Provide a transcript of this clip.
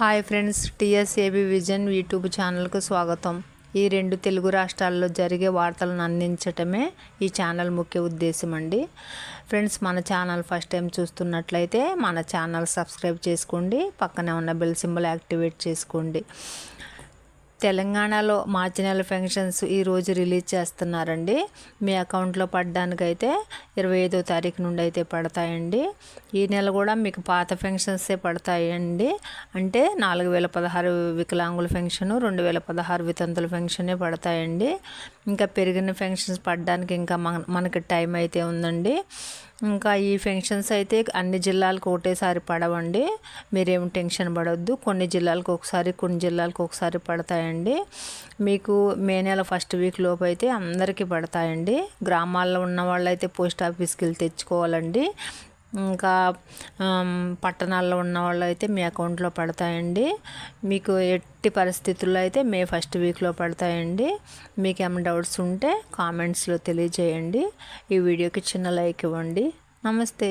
Hi friends TSAB vision YouTube ఛానల్కు స్వాగతం. ఈ రెండు తెలుగు రాష్ట్రాల్లో జరిగే వార్తలను అందించటమే ఈ ఛానల్ ముఖ్య ఉద్దేశం అండి. ఫ్రెండ్స్ మన ఛానల్ ఫస్ట్ టైం చూస్తున్నట్లయితే మన ఛానల్ సబ్స్క్రైబ్ చేసుకోండి పక్కనే ఉన్న బెల్ సింబల్ యాక్టివేట్ చేసుకోండి. తెలంగాణలో మార్చి నెల పెన్షన్స్ ఈరోజు రిలీజ్ చేస్తున్నారండి. మీ అకౌంట్లో పడడానికైతే ఇరవై ఐదో తారీఖు నుండి అయితే పడతాయండి. ఈ నెల కూడా మీకు పాత పెన్షన్సే పడతాయండి. అంటే నాలుగు వేల పదహారు వికలాంగుల పెన్షను రెండు వేల పదహారు వితంతుల పెన్షనే పడతాయండి. ఇంకా పెరిగిన పెన్షన్స్ పడడానికి ఇంకా మన మనకి టైం అయితే ఉందండి. ఇంకా ఈ ఫెన్షన్స్ అయితే అన్ని జిల్లాలకు ఒకటేసారి పడవండి. మీరేం టెన్షన్ పడవద్దు కొన్ని జిల్లాలకు ఒకసారి కొన్ని జిల్లాలకు ఒకసారి పడతాయండి. మీకు మే నెల ఫస్ట్ వీక్ లోపు అయితే అందరికీ పడతాయండి. గ్రామాల్లో ఉన్న వాళ్ళు అయితే పోస్ట్ ఆఫీస్కి వెళ్ళి తెచ్చుకోవాలండి. ఇంకా పట్టణాల్లో ఉన్న వాళ్ళు అయితే మీ అకౌంట్లో పడతాయండి. మీకు ఎట్టి పరిస్థితుల్లో అయితే మే ఫస్ట్ వీక్లో పడతాయండి. మీకు ఏమైనా డౌట్స్ ఉంటే కామెంట్స్లో తెలియజేయండి. ఈ వీడియోకి చిన్న లైక్ ఇవ్వండి. నమస్తే.